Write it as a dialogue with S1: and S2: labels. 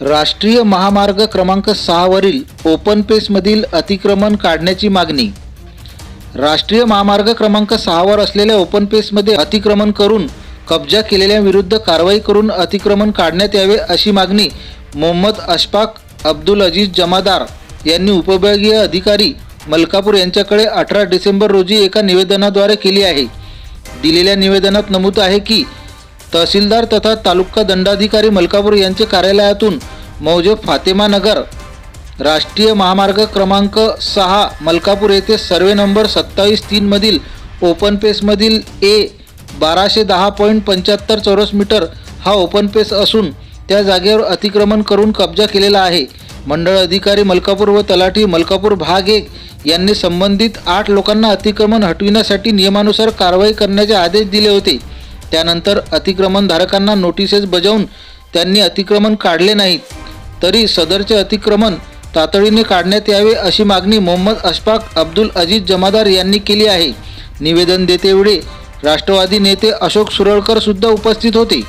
S1: राष्ट्रीय महामार्ग क्रमांक सहावरील ओपन पेसमधील अतिक्रमण काढण्याची मागणी. राष्ट्रीय महामार्ग क्रमांक सहावर असलेल्या ओपन पेसमध्ये अतिक्रमण करून कब्जा केलेल्या विरुद्ध कारवाई करून अतिक्रमण काढण्यात यावे अशी मागणी मोहम्मद अशफाक अब्दुल अजीज जमादार यांनी उपविभागीय अधिकारी मलकापूर यांच्याकडे अठरा डिसेंबर रोजी एका निवेदनाद्वारे केली आहे. दिलेल्या निवेदनात नमूद आहे की तहसीलदार तथा तालुका दंडाधिकारी मलकापूर यांचे कार्यालयातून मौजे फातेमा नगर राष्ट्रीय महामार्ग क्रमांक सहा मलकापूर येथे सर्वे नंबर सत्तावीस तीनमधील ओपन पेसमधील ए बाराशे दहा पॉईंट पंच्याहत्तर चौरस मीटर हा ओपन पेस असून त्या जागेवर अतिक्रमण करून कब्जा केलेला आहे. मंडळ अधिकारी मलकापूर व तलाठी मलकापूर भाग एक यांनी संबंधित आठ लोकांना अतिक्रमण हटविण्यासाठी नियमानुसार कारवाई करण्याचे आदेश दिले होते. त्यानंतर अतिक्रमणधारकांना नोटिसेस बजावून त्यांनी अतिक्रमण काढले नाहीत. तरी सदरचे अतिक्रमण तातडीने काढण्यात यावे अशी मागणी मोहम्मद अशफाक अब्दुल अजीज जमादार यांनी केली आहे. निवेदन देतेवेळी राष्ट्रवादी नेते अशोक सुरळकर सुद्धा उपस्थित होते.